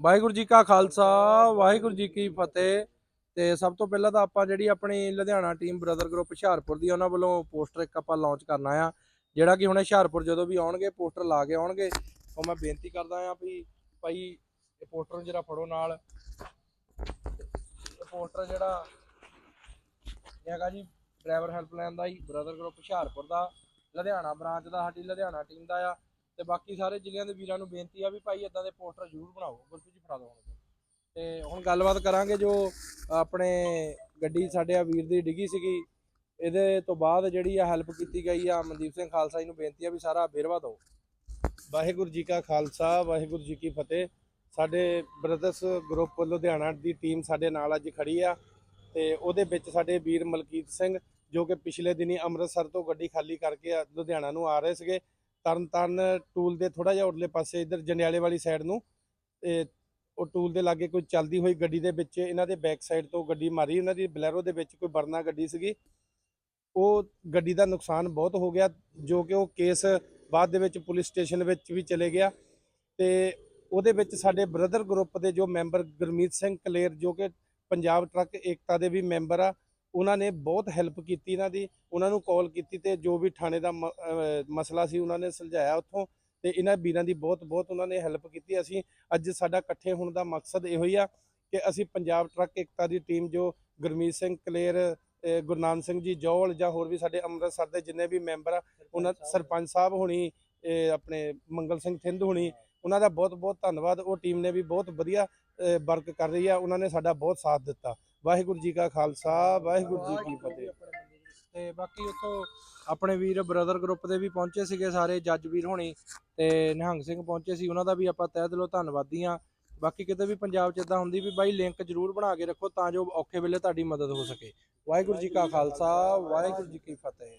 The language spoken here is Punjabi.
ਵਾਹਿਗੁਰੂ ਜੀ ਕਾ ਖਾਲਸਾ, ਵਾਹਿਗੁਰੂ ਜੀ ਕੀ ਫਤਿਹ। ਤੇ ਸਭ ਤੋਂ ਪਹਿਲਾਂ ਤਾਂ ਆਪਾਂ ਜਿਹੜੀ ਆਪਣੀ Ludhiana team brother group Hoshiarpur ਦੀ, ਉਹਨਾਂ ਵੱਲੋਂ ਪੋਸਟਰ ਇੱਕ ਆਪਾਂ ਲਾਂਚ ਕਰਨਾ ਆ। ਜਿਹੜਾ ਕਿ ਹੁਣ ਹੁਸ਼ਿਆਰਪੁਰ ਜਦੋਂ ਵੀ ਆਉਣਗੇ, ਪੋਸਟਰ ਲਾ ਕੇ ਆਉਣਗੇ, ਉਹ ਮੈਂ ਬੇਨਤੀ ਕਰਦਾ ਆ ਵੀ ਭਾਈ ਇਹ ਪੋਸਟਰ ਨੂੰ ਜਿਹੜਾ ਫੜੋ ਨਾਲ। ਇਹ ਪੋਸਟਰ ਜਿਹੜਾ ਹੈਗਾ ਜੀ, ਡਰਾਈਵਰ ਹੈਲਪਲਾਈਨ ਦਾ ਹੀ, ਬ੍ਰਦਰ ਗਰੁੱਪ ਹੁਸ਼ਿਆਰਪੁਰ ਦਾ, ਲੁਧਿਆਣਾ ਬ੍ਰਾਂਚ ਦਾ, ਸਾਡੀ ਲੁਧਿਆਣਾ ਟੀਮ ਦਾ ਆ। ਤੇ ਬਾਕੀ ਸਾਰੇ ਜ਼ਿਲ੍ਹਿਆਂ ਦੇ ਵੀਰਾਂ ਨੂੰ ਬੇਨਤੀ ਆ ਵੀ ਭਾਈ ਇਦਾਂ ਦੇ ਪੋਸਟਰ ਜ਼ਰੂਰ ਬਣਾਓ, ਗੁਰਪ੍ਰੀਤ ਜੀ ਫੜਾ ਦਿਓ ਹੁਣ। ਤੇ ਹੁਣ ਗੱਲਬਾਤ ਕਰਾਂਗੇ ਜੋ ਆਪਣੇ ਗੱਡੀ ਸਾਡੇ ਆ ਵੀਰ ਦੀ ਡਿੱਗੀ ਸੀਗੀ, ਇਹਦੇ ਤੋਂ ਬਾਅਦ ਜਿਹੜੀ ਆ ਹੈਲਪ ਕੀਤੀ ਗਈ ਆ ਮਨਦੀਪ ਸਿੰਘ ਖਾਲਸਾ ਜੀ ਨੂੰ ਬੇਨਤੀ ਆ ਵੀ ਸਾਰਾ ਵੇਰਵਾ ਦਿਓ। ਵਾਹਿਗੁਰੂ ਜੀ ਕਾ ਖਾਲਸਾ, ਵਾਹਿਗੁਰੂ ਜੀ ਕੀ ਫਤਿਹ। ਸਾਡੇ ਬ੍ਰਦਰਸ ਗਰੁੱਪ ਲੁਧਿਆਣਾ ਦੀ ਟੀਮ ਸਾਡੇ ਨਾਲ ਅੱਜ ਖੜੀ ਆ ਤੇ ਉਹਦੇ ਵਿੱਚ ਸਾਡੇ ਵੀਰ ਮਲਕੀਤ ਸਿੰਘ ਜੋ ਕਿ ਪਿਛਲੇ ਦਿਨੀ ਅੰਮ੍ਰਿਤਸਰ ਤੋਂ ਗੱਡੀ ਖਾਲੀ ਕਰਕੇ ਆ ਲੁਧਿਆਣਾ ਨੂੰ ਆ ਰਹੇ ਸੀਗੇ। ਤਰਨਤਾਰਨ ਟੂਲ ਦੇ ਥੋੜਾ ਜਿਹਾ ਉਰਲੇ ਪਾਸੇ ਇਧਰ ਜੰਡਿਆਲੇ ਵਾਲੀ ਸਾਈਡ ਨੂੰ, ਤੇ ਉਹ ਟੂਲ ਦੇ ਲਾਗੇ ਕੋਈ ਚੱਲਦੀ ਹੋਈ ਗੱਡੀ ਦੇ ਵਿੱਚ, ਇਹਨਾਂ ਦੇ ਬੈਕ ਸਾਈਡ ਤੋਂ ਗੱਡੀ ਮਾਰੀ, ਉਹਨਾਂ ਦੀ ਬਲੈਰੋ ਦੇ ਵਿੱਚ ਕੋਈ ਬਰਨਾ ਗੱਡੀ ਸੀਗੀ। ਉਹ ਗੱਡੀ ਦਾ ਨੁਕਸਾਨ ਬਹੁਤ ਹੋ ਗਿਆ, ਜੋ ਕਿ ਉਹ ਕੇਸ ਬਾਅਦ ਦੇ ਵਿੱਚ ਪੁਲਿਸ ਸਟੇਸ਼ਨ ਵਿੱਚ ਵੀ ਚਲੇ ਗਿਆ। ਤੇ ਉਹਦੇ ਵਿੱਚ ਸਾਡੇ ਬ੍ਰਦਰ ਗਰੁੱਪ ਦੇ ਜੋ ਮੈਂਬਰ ਗੁਰਮੀਤ ਸਿੰਘ ਕਲੇਰ, ਜੋ ਕਿ ਪੰਜਾਬ ਟਰੱਕ ਏਕਤਾ ਦੇ ਵੀ ਮੈਂਬਰ ਆ ਉਹਨਾਂ ਨੇ ਬਹੁਤ ਹੈਲਪ ਕੀਤੀ ਇਹਨਾਂ ਦੀ ਉਹਨਾਂ ਨੂੰ ਕਾਲ ਕੀਤੀ ਤੇ ਜੋ ਵੀ ਥਾਣੇ ਦਾ ਮਸਲਾ ਸੀ ਉਹਨਾਂ ਨੇ ਸੁਲਝਾਇਆ ਉੱਥੋਂ ਤੇ ਇਹਨਾਂ ਵੀਰਾਂ ਦੀ ਬਹੁਤ ਬਹੁਤ ਉਹਨਾਂ ਨੇ ਹੈਲਪ ਕੀਤੀ। ਅਸੀਂ ਅੱਜ ਸਾਡਾ ਇਕੱਠੇ ਹੋਣ ਦਾ ਮਕਸਦ ਇਹੋ ਹੀ ਆ ਕਿ ਅਸੀਂ ਪੰਜਾਬ ਟਰੱਕ ਏਕਤਾ ਦੀ ਟੀਮ ਜੋ ਗੁਰਮੀਤ ਸਿੰਘ ਕਲੇਰ ਗੁਰਨਾਮ ਸਿੰਘ ਜੀ ਜੌਲ ਜਾਂ ਹੋਰ ਵੀ ਸਾਡੇ ਅੰਮ੍ਰਿਤਸਰ ਦੇ ਜਿੰਨੇ ਵੀ ਮੈਂਬਰ ਆ ਉਹਨਾਂ ਸਰਪੰਚ ਸਾਹਿਬ ਹੋਣੀ ਆਪਣੇ ਮੰਗਲ ਸਿੰਘ ਥਿੰਦ ਹੋਣੀ ਉਹਨਾਂ ਦਾ ਬਹੁਤ ਬਹੁਤ ਧੰਨਵਾਦ। ਉਹ ਟੀਮ ਨੇ ਵੀ ਬਹੁਤ ਵਧੀਆ ਵਰਕ ਕਰ ਰਹੀ ਆ ਉਹਨਾਂ ਨੇ ਸਾਡਾ ਬਹੁਤ ਸਾਥ ਦਿੱਤਾ। ਵਾਹਿਗੁਰੂ ਜੀ ਕਾ ਖਾਲਸਾ, ਵਾਹਿਗੁਰੂ ਜੀ ਕੀ ਫਤਿਹ। ਤੇ ਬਾਕੀ ਉੱਥੋਂ ਆਪਣੇ ਵੀਰ ਬ੍ਰਦਰ ਗਰੁੱਪ ਦੇ ਵੀ ਪਹੁੰਚੇ ਸੀਗੇ ਸਾਰੇ ਜੱਜ ਵੀਰ ਹੋਣੀ ਤੇ ਨਿਹੰਗ ਸਿੰਘ ਪਹੁੰਚੇ ਸੀ, ਉਹਨਾਂ ਦਾ ਵੀ ਆਪਾਂ ਤਹਿ ਦਿਲੋਂ ਧੰਨਵਾਦੀ ਆ ਬਾਕੀ ਕਿਤੇ ਵੀ ਪੰਜਾਬ 'ਚ ਇਦਾਂ ਹੁੰਦੀ ਵੀ ਬਾਈ ਲਿੰਕ ਜ਼ਰੂਰ ਬਣਾ ਕੇ ਰੱਖੋ ਤਾਂ ਜੋ ਔਖੇ ਵੇਲੇ ਤੁਹਾਡੀ ਮਦਦ ਹੋ ਸਕੇ। ਵਾਹਿਗੁਰੂ ਜੀ ਕਾ ਖਾਲਸਾ, ਵਾਹਿਗੁਰੂ ਜੀ ਕੀ ਫਤਿਹ।